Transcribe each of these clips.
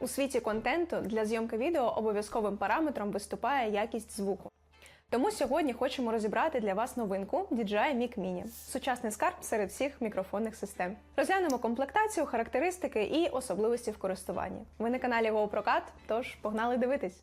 У світі контенту для зйомки відео обов'язковим параметром виступає якість звуку. Тому сьогодні хочемо розібрати для вас новинку DJI Mic Mini – сучасний скарб серед всіх мікрофонних систем. Розглянемо комплектацію, характеристики і особливості в користуванні. Ви на каналі GoProCat, тож погнали дивитись.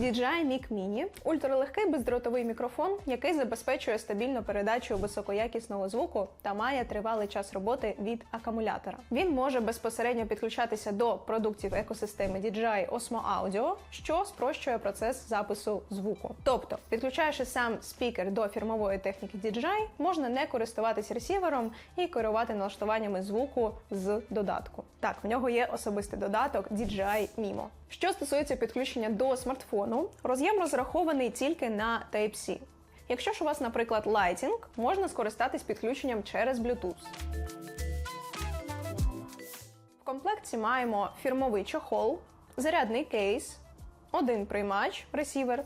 DJI Mic Mini – ультралегкий бездротовий мікрофон, який забезпечує стабільну передачу високоякісного звуку та має тривалий час роботи від акумулятора. Він може безпосередньо підключатися до продуктів екосистеми DJI Osmo Audio, що спрощує процес запису звуку. Тобто, підключаючи сам спікер до фірмової техніки DJI, можна не користуватись ресівером і керувати налаштуваннями звуку з додатку. Так, в нього є особистий додаток DJI Mimo. Що стосується підключення до смартфону, роз'єм розрахований тільки на Type-C. Якщо ж у вас, наприклад, Lighting, можна скористатись підключенням через Bluetooth. В комплекті маємо фірмовий чохол, зарядний кейс, один приймач, ресівер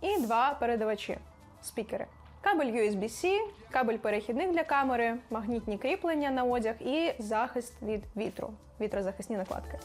і два передавачі спікери. Кабель USB-C, кабель перехідник для камери, магнітні кріплення на одяг і захист від вітру, вітрозахисні накладки.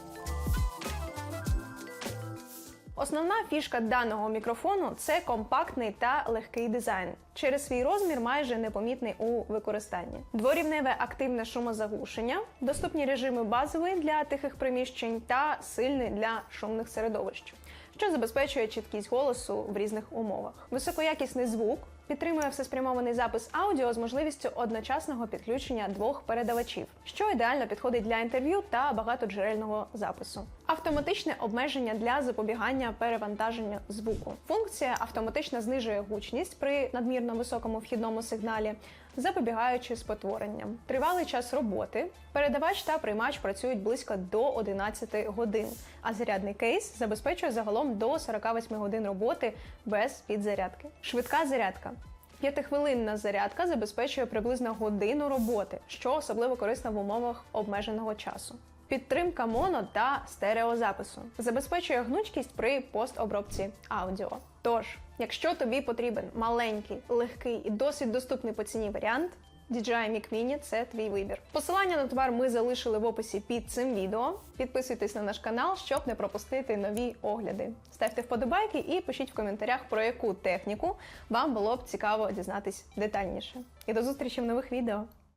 Основна фішка даного мікрофону це компактний та легкий дизайн. Через свій розмір майже непомітний у використанні. Дворівневе активне шумозаглушення, доступні режими базовий для тихих приміщень та сильний для шумних середовищ, що забезпечує чіткість голосу в різних умовах. Високоякісний звук підтримує всеспрямований запис аудіо з можливістю одночасного підключення двох передавачів, що ідеально підходить для інтерв'ю та багатоджерельного запису. Автоматичне обмеження для запобігання перевантаження звуку. Функція автоматично знижує гучність при надмірно високому вхідному сигналі, запобігаючи спотворенням. Тривалий час роботи. Передавач та приймач працюють близько до 11 годин, а зарядний кейс забезпечує загалом до 48 годин роботи без підзарядки. Швидка зарядка. П'ятихвилинна зарядка забезпечує приблизно годину роботи, що особливо корисно в умовах обмеженого часу. Підтримка моно та стереозапису забезпечує гнучкість при постобробці аудіо. Тож, якщо тобі потрібен маленький, легкий і досить доступний по ціні варіант, DJI Mic Mini – це твій вибір. Посилання на товар ми залишили в описі під цим відео. Підписуйтесь на наш канал, щоб не пропустити нові огляди. Ставте вподобайки і пишіть в коментарях, про яку техніку вам було б цікаво дізнатись детальніше. І до зустрічі в нових відео!